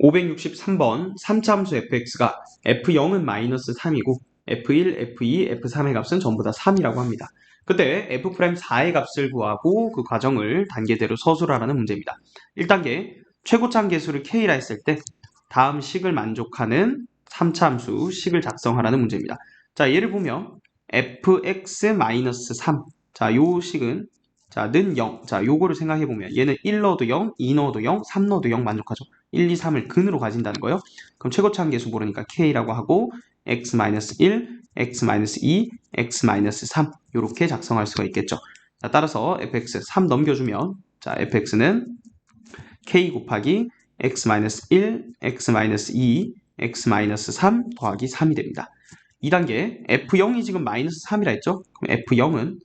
563번 3차함수 fx가 f0은 마이너스 3이고 f1, f2, f3의 값은 전부 다 3이라고 합니다. 그때 f'4의 값을 구하고 그 과정을 단계대로 서술하라는 문제입니다. 1단계 최고참 계수를 k라 했을 때 다음 식을 만족하는 3차 함수 식을 작성하라는 문제입니다. 자, 얘를 보면 fx-3 자, 요 식은 자, 는 0. 자, 요거를 생각해 보면 얘는 1 넣어도 0, 2 넣어도 0, 3 넣어도 0 만족하죠. 1, 2, 3을 근으로 가진다는 거예요. 그럼 최고차함 계수 모르니까 k라고 하고 x-1, x-2, x-3 이렇게 작성할 수가 있겠죠. 자, 따라서 fx 3 넘겨주면 자 fx는 k 곱하기 x-1, x-2, x-3 더하기 3이 됩니다. 2단계 f0이 지금 마이너스 3이라 했죠? 그럼 f0은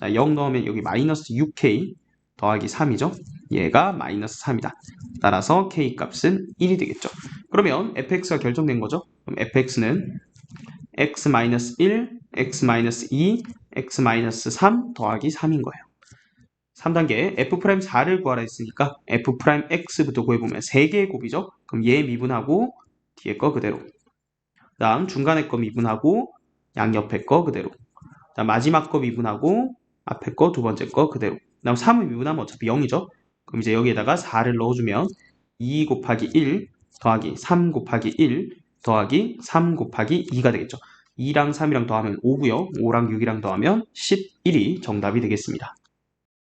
자, 0 넣으면 여기 마이너스 6k 더하기 3이죠? 얘가 마이너스 3이다. 따라서 k 값은 1이 되겠죠. 그러면 fx가 결정된 거죠. 그럼 fx는 x-1, x-2, x-3 더하기 3인 거예요. 3단계 f'4를 구하라 했으니까 f'x부터 구해보면 3개의 곱이죠. 그럼 얘 미분하고 뒤에 거 그대로. 그 다음 중간에 거 미분하고 양옆에 거 그대로. 자, 마지막 거 미분하고 앞에 거 두 번째 거 그대로. 그 다음 3을 미분하면 어차피 0이죠. 그럼 이제 여기에다가 4를 넣어주면 2 곱하기 1 더하기 3 곱하기 1 더하기 3 곱하기 2가 되겠죠. 2랑 3이랑 더하면 5고요. 5랑 6이랑 더하면 11이 정답이 되겠습니다.